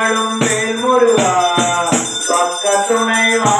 மேல் முருகா பக்க துணைவா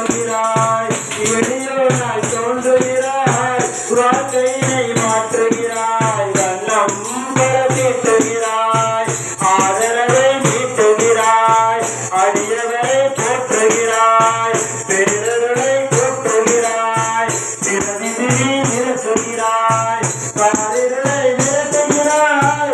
போற்றுகிறாய் ஆதரவை நீட்டுகிறாய் அடியவரை போற்றுகிறாய் பெருவரை போற்றுகிறாய் நிறுத்துகிறாய் நிறுத்துகிறாய்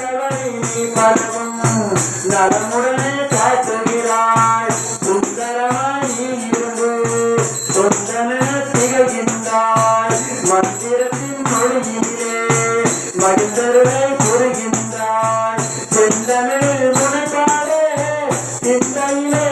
மகிழ்கிறேன் மகிழ்ந்தருளை புரிகின்றான் செந்தமிழில் முனைப்பாளே சிந்தையிலே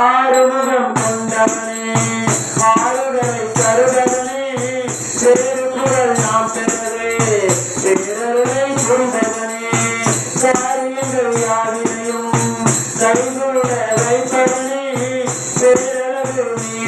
ஆறுமுகம் கொண்டவனே ஆளுடனை தருபவனே திருக்குறள் நாம் பெறவே பேரருளை புரிந்தவனே காரியங்கள் யாவினையும் கைகளுடன் வைப்பவனே பேரளவில் நீ